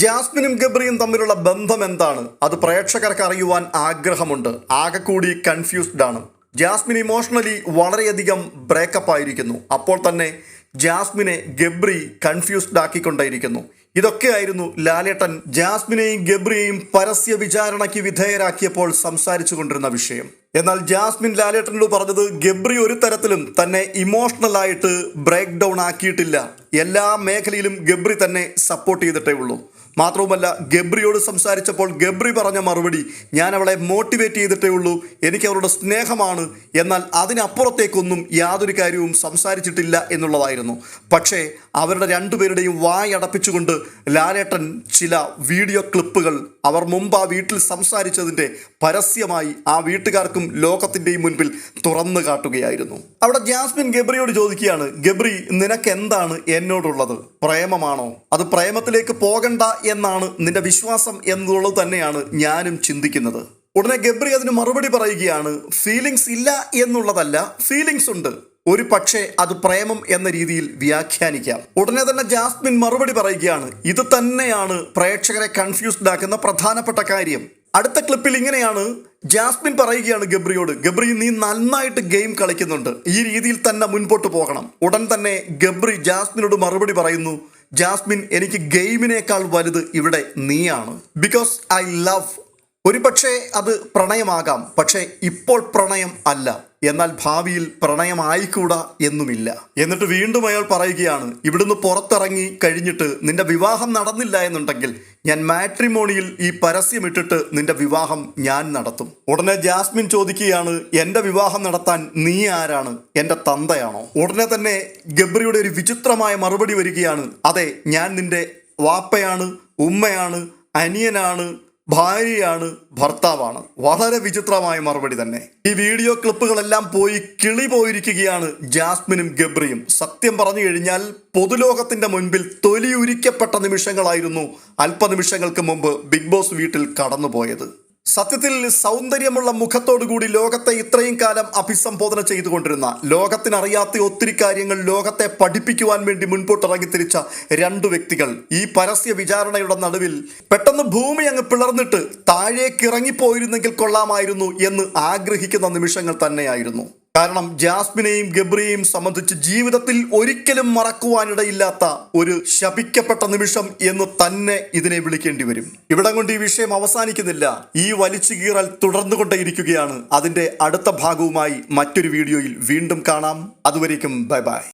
ജാസ്മിനും ഗബ്രിയും തമ്മിലുള്ള ബന്ധം എന്താണ്? അത് പ്രേക്ഷകർക്ക് അറിയുവാൻ ആഗ്രഹമുണ്ട്. ആകെ കൂടി കൺഫ്യൂസ്ഡ് ആണ്. ജാസ്മിൻ ഇമോഷണലി വളരെയധികം ബ്രേക്കപ്പ് ആയിരിക്കുന്നു. അപ്പോൾ തന്നെ ജാസ്മിനെ ഗബ്രി കൺഫ്യൂസ്ഡ് ആക്കിക്കൊണ്ടേയിരിക്കുന്നു. ഇതൊക്കെയായിരുന്നു ലാലേട്ടൻ ജാസ്മിനെയും ഗബ്രിയെയും പരസ്യ വിചാരണയ്ക്ക് വിധേയരാക്കിയപ്പോൾ സംസാരിച്ചു കൊണ്ടിരുന്ന വിഷയം. എന്നാൽ ജാസ്മിൻ ലാലേട്ടനോട് പറഞ്ഞത് ഗബ്രി ഒരു തരത്തിലും തന്നെ ഇമോഷണൽ ആയിട്ട് ബ്രേക്ക് ഡൗൺ ആക്കിയിട്ടില്ല. എല്ലാ മേഖലയിലും ഗബ്രി തന്നെ സപ്പോർട്ട് ചെയ്തിട്ടേ ഉള്ളൂ. മാത്രവുമല്ല ഗബ്രിയോട് സംസാരിച്ചപ്പോൾ ഗബ്രി പറഞ്ഞ മറുപടി ഞാൻ അവളെ മോട്ടിവേറ്റ് ചെയ്തിട്ടേ ഉള്ളൂ. എനിക്ക് അവരുടെ സ്നേഹമാണ്. എന്നാൽ അതിനപ്പുറത്തേക്കൊന്നും യാതൊരു കാര്യവും സംസാരിച്ചിട്ടില്ല എന്നുള്ളതായിരുന്നു. പക്ഷേ അവരുടെ രണ്ടുപേരുടെയും വായടപ്പിച്ചുകൊണ്ട് ലാലേട്ടൻ ചില വീഡിയോ ക്ലിപ്പുകൾ അവർ മുമ്പ് ആ വീട്ടിൽ സംസാരിച്ചതിന്റെ പരസ്യമായി ആ വീട്ടുകാർക്കും ലോകത്തിന്റെയും മുൻപിൽ തുറന്നു കാട്ടുകയായിരുന്നു. അവിടെ ജാസ്മിൻ ഗബ്രിയോട് ചോദിക്കുകയാണ് ഗബ്രി നിനക്ക് എന്താണ് എന്നോടുള്ളത്? പ്രേമമാണോ? അത് പ്രേമത്തിലേക്ക് പോകണ്ട എന്നാണ് നിന്റെ വിശ്വാസം എന്നുള്ളത് തന്നെയാണ് ഞാനും ചിന്തിക്കുന്നത്. ഉടനെ ഗബ്രി അതിന് മറുപടി പറയുകയാണ് ഫീലിങ്സ് ഇല്ല എന്നുള്ളതല്ല ഫീലിങ്സ് ഉണ്ട്. ഒരു പക്ഷേ അത് പ്രേമം എന്ന രീതിയിൽ വ്യാഖ്യാനിക്കാം. ഉടനെ തന്നെ ജാസ്മിൻ മറുപടി പറയുകയാണ് ഇത് തന്നെയാണ് പ്രേക്ഷകരെ കൺഫ്യൂസ്ഡ് ആക്കുന്ന പ്രധാനപ്പെട്ട കാര്യം. അടുത്ത ക്ലിപ്പിൽ ഇങ്ങനെയാണ് ജാസ്മിൻ പറയുകയാണ് ഗബ്രിയോട് ഗബ്രി നീ നന്നായിട്ട് ഗെയിം കളിക്കുന്നുണ്ട്. ഈ രീതിയിൽ തന്നെ മുൻപോട്ട് പോകണം. ഉടൻ തന്നെ ഗബ്രി ജാസ്മിനോട് മറുപടി പറയുന്നു ജാസ്മിൻ എനിക്ക് ഗെയിമിനേക്കാൾ വലുത് ഇവിടെ നീയാണ്. ബിക്കോസ് ഐ ലവ് ഒരു പക്ഷേ അത് പ്രണയമാകാം പക്ഷേ ഇപ്പോൾ പ്രണയം അല്ല. എന്നാൽ ഭാവിയിൽ പ്രണയമായിക്കൂടാ എന്നുമില്ല. എന്നിട്ട് വീണ്ടും അയാൾ പറയുകയാണ് ഇവിടുന്ന് പുറത്തിറങ്ങി കഴിഞ്ഞിട്ട് നിന്റെ വിവാഹം നടന്നില്ല എന്നുണ്ടെങ്കിൽ ഞാൻ മാട്രിമോണിയിൽ ഈ പരസ്യമിട്ടിട്ട് നിന്റെ വിവാഹം ഞാൻ നടത്തും. ഉടനെ ജാസ്മിൻ ചോദിക്കുകയാണ് എന്റെ വിവാഹം നടത്താൻ നീ ആരാണ്? എന്റെ തന്തയാണോ? ഉടനെ തന്നെ ഗബ്രിയുടെ ഒരു വിചിത്രമായ മറുപടി വരികയാണ് അതെ ഞാൻ നിന്റെ വാപ്പയാണ് ഉമ്മയാണ് അനിയനാണ് ഭാര്യയാണ് ഭർത്താവാണ്. വളരെ വിചിത്രമായ മറുപടി തന്നെ. ഈ വീഡിയോ ക്ലിപ്പുകളെല്ലാം പോയി കിളി പോയിരിക്കുകയാണ് ജാസ്മിനും ഗബ്രിയും. സത്യം പറഞ്ഞു കഴിഞ്ഞാൽ പൊതുലോകത്തിന്റെ മുൻപിൽ തൊലിയുരിക്കപ്പെട്ട നിമിഷങ്ങളായിരുന്നു അല്പനിമിഷങ്ങൾക്ക് മുമ്പ് ബിഗ് ബോസ് വീട്ടിൽ കടന്നുപോയത്. സത്യത്തിൽ സൗന്ദര്യമുള്ള മുഖത്തോടുകൂടി ലോകത്തെ ഇത്രയും കാലം അഭിസംബോധന ചെയ്തുകൊണ്ടിരുന്ന ലോകത്തിനറിയാത്ത ഒത്തിരി കാര്യങ്ങൾ ലോകത്തെ പഠിപ്പിക്കുവാൻ വേണ്ടി മുൻപോട്ടിറങ്ങി തിരിച്ച രണ്ടു വ്യക്തികൾ ഈ പരസ്യ വിചാരണയുടെ നടുവിൽ പെട്ടെന്ന് ഭൂമി അങ്ങ് പിളർന്നിട്ട് താഴേക്ക് ഇറങ്ങിപ്പോയിരുന്നെങ്കിൽ കൊള്ളാമായിരുന്നു എന്ന് ആഗ്രഹിക്കുന്ന നിമിഷങ്ങൾ തന്നെയായിരുന്നു. കാരണം ജാസ്മിനെയും ഗബ്രിയെയും സംബന്ധിച്ച് ജീവിതത്തിൽ ഒരിക്കലും മറക്കുവാനിടയില്ലാത്ത ഒരു ശപിക്കപ്പെട്ട നിമിഷം എന്ന് തന്നെ ഇതിനെ വിളിക്കേണ്ടി വരും. ഇവിടം കൊണ്ട് ഈ വിഷയം അവസാനിക്കുന്നില്ല. ഈ വലിച്ചു കീറൽ തുടർന്നുകൊണ്ടേയിരിക്കുകയാണ്. അതിന്റെ അടുത്ത ഭാഗവുമായി മറ്റൊരു വീഡിയോയിൽ വീണ്ടും കാണാം. അതുവരേക്കും ബൈ ബൈ.